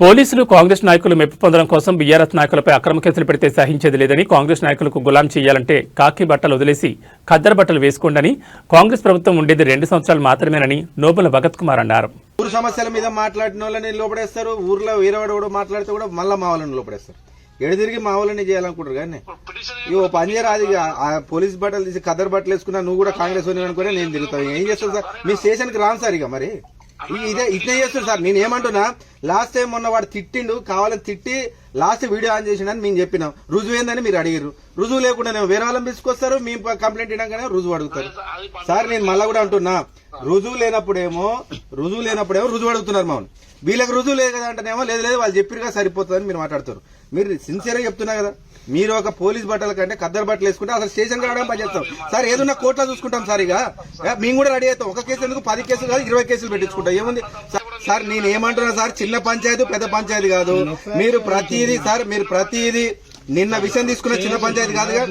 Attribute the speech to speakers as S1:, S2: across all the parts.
S1: పోలీసులు కాంగ్రెస్ నాయకులు మెప్పు పొందడం కోసం బీఆర్ఎస్ నాయకులపై అక్రమ కేసులు పెడితే సహించేది లేదని కాంగ్రెస్ నాయకులకు గులాం చేయాలంటే కాకి బట్టలు వదిలేసి ఖద్దరు బట్టలు వేసుకోండని కాంగ్రెస్ ప్రభుత్వం ఉండేది రెండు సంవత్సరాలు మాత్రమేనని నోబుల భగత్ కుమార్ అన్నారు.
S2: ఊరు సమస్యల మీద మాట్లాడిన వాళ్ళని లోపడేస్తారు ఊర్లో వేరేవాడు కూడా మాట్లాడితే కూడా మళ్ళీ మా వాళ్ళని లోపడేస్తారు. ఎడదిరిగి మా వాళ్ళని చేయాలనుకుంటారు కానీ ఇవి ఓ పని చేయరాదు పోలీస్ బట్టలు తీసి కదర్ బట్టలు వేసుకున్నా నువ్వు కూడా కాంగ్రెస్ అని అనుకునే నేను తిరుగుతాను. ఏం చేస్తాను సార్? మీ స్టేషన్కి రాను సార్ ఇక మరి. ఈ- ఇదే ఇట్నే చేస్తారు సార్. నేను ఏమంటున్నా? లాస్ట్ టైం మొన్న వాడు తిట్టిండు కావాలని తిట్టి లాస్ట్ వీడియో ఆన్ చేసిండని మేము చెప్పినాం. రుజువు ఏందని మీరు అడిగారు రుజువు లేకుండా వేరే వాళ్ళని తీసుకొస్తారు మేము కంప్లైంట్ ఇవ్వగానే రుజువు అడుగుతారు. సార్ నేను మళ్ళా కూడా అంటున్నా. రుజువు లేనప్పుడేమో రుజువు లేనప్పుడేమో రుజువు అడుగుతున్నారు మమ్మల్ని వీళ్ళకి రుజువు లేదు కదా అంటేనేమో లేదు లేదు వాళ్ళు చెప్పిరుగా సరిపోతుందని మీరు మాట్లాడుతారు. మీరు సిన్సియర్గా చెప్తున్నా కదా మీరు ఒక పోలీస్ బట్టల కంటే కద్దరు బట్టలు వేసుకుంటే అసలు స్టేషన్ రావడం పని చేస్తాం. సార్ ఏదన్నా కోర్టులో చూసుకుంటాం సార్ ఇక. మేము కూడా రెడీ అవుతాం. ఒక కేసు ఎందుకు? పది కేసులు కాదు ఇరవై కేసులు పెట్టించుకుంటాం. ఏముంది? సార్, నేను ఏమంటున్నా సార్ చిన్న పంచాయతీ పెద్ద పంచాయతీ కాదు. మీరు ప్రతిదీ సార్ మీరు ప్రతిదీ నిన్న విషయం తీసుకున్న చిన్న పంచాయతీ కాదుగా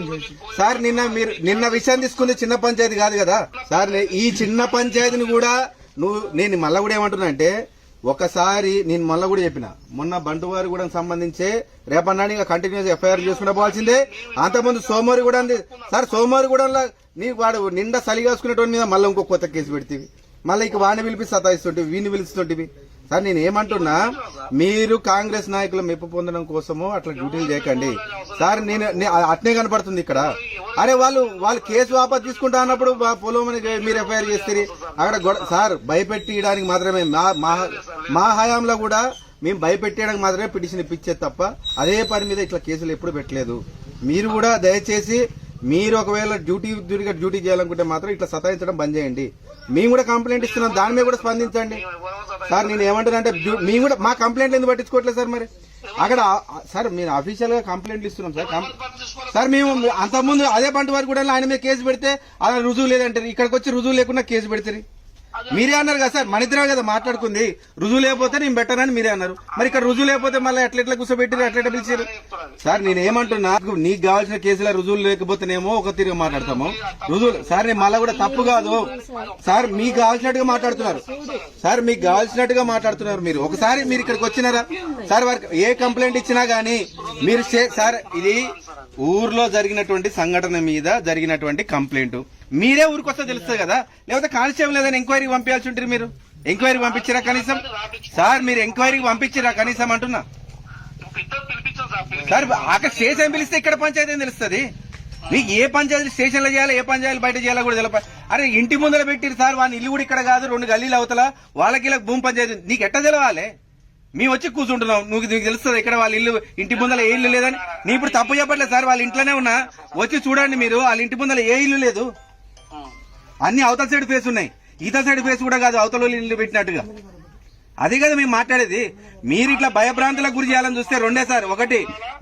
S2: సార్ నిన్న మీరు నిన్న విషయం తీసుకుంది చిన్న పంచాయతీ కాదు కదా. సార్ ఈ చిన్న పంచాయతీని కూడా నువ్వు నేను మళ్ళా కూడా ఏమంటున్నా అంటే ఒకసారి నేను మళ్ళా కూడా చెప్పిన. మొన్న బంటువారి కూడా సంబంధించే రేపన్నాడు ఇంకా కంటిన్యూస్ ఎఫ్ఐఆర్ చేసుకుంటూ పోవాల్సిందే. అంతకుముందు సోమవారి కూడా సార్ సోమవారి కూడా నీ వాడు నిండా చలి కాసుకునేటోని మీద మళ్ళీ ఇంకో కొత్త కేసు పెడితే మళ్ళీ ఇక వాడిని పిలిపి సతాయిస్తుంటివి వీడిని పిలుస్తుంటివి సార్ నేను ఏమంటున్నా మీరు కాంగ్రెస్ నాయకులు మెప్పు పొందడం కోసము అట్లా డ్యూటీలు చేయకండి. సార్ నేను అట్నే కనపడుతుంది ఇక్కడ. అరే వాళ్ళు వాళ్ళు కేసు వాపస్ తీసుకుంటా అన్నప్పుడు పొలం మీరు ఎఫ్ఐఆర్ చేస్తారు. అక్కడ గొడ- సార్ భయపెట్టియడానికి మాత్రమే మా మా హయాంలో కూడా మేము భయపెట్టేయడానికి మాత్రమే పిటిషన్ ఇప్పించేది తప్ప అదే పని మీద ఇట్లా కేసులు ఎప్పుడు పెట్టలేదు. మీరు కూడా దయచేసి మీరు ఒకవేళ డ్యూటీ డ్యూటీగా డ్యూటీ చేయాలనుకుంటే మాత్రం ఇట్లా సతాయించడం బంద్ చేయండి. మేము కూడా కంప్లైంట్ ఇస్తున్నాం దాని మీద కూడా స్పందించండి. సార్ నేను ఏమంటానంటే డ్యూ- మేము కూడా మా కంప్లైంట్లు ఎందుకు పట్టించుకోవట్లేదు సార్ మరి? అక్కడ సార్ మీరు అఫీషియల్గా కంప్లైంట్లు ఇస్తున్నాం సార్. సార్ మేము అంతకుముందు అదే పంట వారికి కూడా ఆయన మీద కేసు పెడితే అలా రుజువు లేదంటారు. ఇక్కడికి వచ్చి రుజువు లేకుండా కేసు పెడతారు. మీరే అన్నారు కదా సార్ మన ఇద్దరే కదా మాట్లాడుకుంది. రుజువు లేకపోతే నేను బెటర్ మీరే అన్నారు. మరి ఇక్కడ రుజువు లేకపోతే మళ్ళీ ఎట్లా ఎట్లా కూర్చోబెట్టారు ఎట్లా ఎట్లా పిలిచారు సార్ నేను ఏమంటున్నా నాకు నీకు కావాల్సిన కేసుల రుజువులు లేకపోతేనేమో ఒక తిరిగి మాట్లాడతాము. రుజువులు సార్ నేను మళ్ళీ కూడా తప్పు కాదు. సార్ మీకు కావాల్సినట్టుగా మాట్లాడుతున్నారు. సార్ మీకు కావాల్సినట్టుగా మాట్లాడుతున్నారు మీరు. ఒకసారి మీరు ఇక్కడికి వచ్చినారా? సార్ వారికి ఏ కంప్లైంట్ ఇచ్చినా గానీ మీరు చే- సార్ ఇది ఊర్లో జరిగినటువంటి సంఘటన మీద జరిగినటువంటి కంప్లైంట్. మీరే ఊరికొస్తే తెలుస్తుంది కదా? లేకపోతే కానిస్టేబుల్ లేదని ఎంక్వైరీకి పంపించాల్సి ఉంటుంది మీరు? ఎంక్వైరీ పంపించిరా కనీసం? సార్ మీరు ఎంక్వైరీకి పంపించిరా కనీసం అంటున్నా.
S3: సార్
S2: అక్కడ స్టేషన్ పిలిస్తే ఇక్కడ పంచాయతీ ఏం తెలుస్తుంది? మీకు ఏ పంచాయతీ స్టేషన్లో చేయాలి ఏ పంచాయతీ బయట చేయాలో కూడా తెలియదు అరే ఇంటి ముందర పెట్టిరు సార్ వాళ్ళ ఇల్లు కూడా ఇక్కడ కాదు రెండు గల్లీలు అవతల. వాళ్ళకి ఇలా భూమి పంచాయతీ నీకు ఎట్ట తెలవాలి? మేము వచ్చి కూర్చుంటున్నాం. నువ్వు నీకు తెలుస్తుంది ఇక్కడ వాళ్ళ ఇల్లు ఇంటి ముందర ఏ ఇల్లు లేదని. నీ ఇప్పుడు తప్పు చెప్పట్లేదు సార్ వాళ్ళ ఇంట్లోనే ఉన్నా. వచ్చి చూడండి మీరు వాళ్ళ ఇంటి ముందర ఏ ఇల్లు లేదు. అన్ని అవతల సైడ్ ఫేస్ ఉన్నాయి. ఈతల సైడ్ ఫేస్ కూడా కాదు అవతల ఇల్లు పెట్టినట్టుగా. అదే కదా మేము మాట్లాడేది. మీరు ఇట్లా భయభ్రాంతులకు గురి చేయాలని చూస్తే రెండే సార్. ఒకటి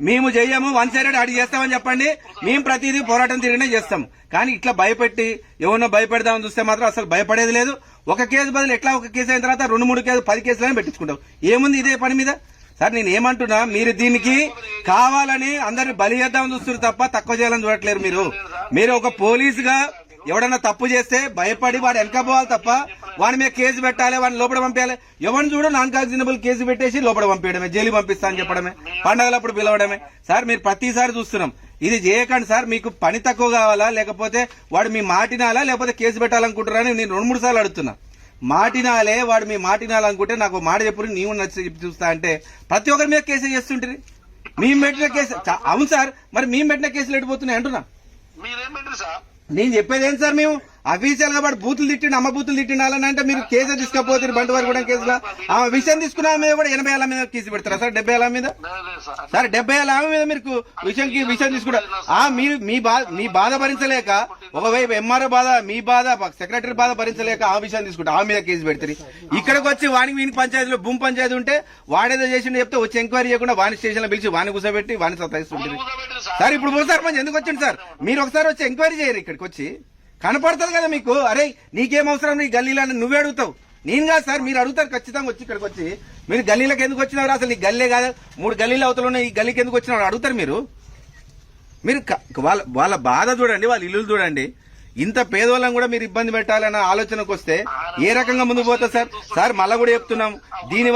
S2: మేము చెయ్యము వన్ సైడెడ్ అడిగి చేస్తామని చెప్పండి. మేము ప్రతిదీ పోరాటం తిరిగినే చేస్తాం. కానీ ఇట్లా భయపెట్టి ఎవరినో భయపెడదామని చూస్తే మాత్రం అసలు భయపడేది లేదు. ఒక కేసు బదులు ఎట్లా ఒక కేసు అయిన తర్వాత రెండు మూడు కేసు పది కేసులనే పెట్టించుకుంటాం. ఏముంది ఇదే పని మీద? సార్ నేను ఏమంటున్నా మీరు దీనికి కావాలని అందరిని బలి చేద్దామని చూస్తున్నారు తప్ప తక్కువ చేయాలని చూడట్లేరు మీరు. మీరు ఒక పోలీసుగా ఎవడన్నా తప్పు చేస్తే భయపడి వాడు వెనక పోవాలి తప్ప వాడి మీద కేసు పెట్టాలి వాడిని లోపల పంపించాలి ఎవరిని చూడ నాన్ కాన్సినబుల్ కేసు పెట్టేసి లోపల పంపించడమే జైలు పంపిస్తా అని చెప్పడమే పండగలప్పుడు పిలవడమే. సార్ మీరు ప్రతిసారి చూస్తున్నాం. ఇది చేయకండి సార్ మీకు పని తక్కువ కావాలా లేకపోతే వాడు మీ మాటినాలా లేకపోతే కేసు పెట్టాలనుకుంటారని నేను రెండు మూడు సార్లు అడుగుతున్నా. మాటినాలే వాడు మీ మాటినాలనుకుంటే నాకు మాట చెప్పుడు నీవు నచ్చి చెప్పి చూస్తా అంటే ప్రతి ఒక్కరి మీద కేసు చేస్తుంటారు. మేము పెట్టిన కేసు అవును సార్ మరి మేము పెట్టిన కేసులు ఎడిపోతున్నాయి అంటున్నా.
S3: మీరేం పెట్టారు సార్?
S2: నేను చెప్పేది ఏం సార్ మేము? అఫీషియల్గా వాడు బూతులు తిట్టిండు అమ్మ బూతులు తిట్టిండాలని అంటే మీరు కేసు తీసుకపోతారు బండి వారు కూడా కేసులో? ఆ విషయం తీసుకున్న ఆమె మీద కూడా ఎనభై ఏళ్ళ మీద కేసు పెడతారా సార్? డెబ్బై ఏళ్ళ మీద?
S3: సార్.
S2: డెబ్బై ఏళ్ళ ఆమె మీద మీరు విషయంకి విషయం తీసుకుంటారు ఆ మీరు మీ బాధ మీ బాధ భరించలేక ఒకవైపు ఎంఆర్ఓ బాధ మీ బాధ సెక్రటరీ బాధ భరించలేక ఆ విషయం తీసుకుంటారు ఆ మీద కేసు పెడతారు. ఇక్కడికి వచ్చి వానికి వీని పంచాయతీలో భూమి పంచాయతీ ఉంటే వాడేదో చేసిండు చెప్తే వచ్చి ఎంక్వైరీ చేయకుండా వాని స్టేషన్లో పిలిచి వాని కూర్చోబెట్టి సతాయిస్తుంటారు.
S3: కూర్చోబెట్టరు సార్
S2: ఇప్పుడు భూ సర్పంచ్ ఎందుకు వచ్చింది సార్? మీరు ఒకసారి వచ్చి ఎంక్వైరీ చేయరు ఇక్కడికి వచ్చి. కనపడుతుంది కదా మీకు. అరే నీకేం అవసరం? నీ గల్లీలో అని నువ్వే అడుగుతావు. నేను కాదు సార్ మీరు అడుగుతారు ఖచ్చితంగా వచ్చి ఇక్కడికి వచ్చి. మీరు గల్లీలకు ఎందుకు వచ్చినారు? అసలు నీ గల్లే కాదు. మూడు గల్లీలు అవతల ఉన్నాయి ఈ గల్లీకి ఎందుకు వచ్చినారు? అడుగుతారు మీరు. మీరు వాళ్ళ వాళ్ళ బాధ చూడండి వాళ్ళ ఇల్లు చూడండి. ఇంత పేదవాళ్ళని కూడా మీరు ఇబ్బంది పెట్టాలన్న ఆలోచనకు వస్తే ఏ రకంగా ముందుకు పోతుంది సార్? సార్ మళ్ళా కూడా చెప్తున్నాం. దీని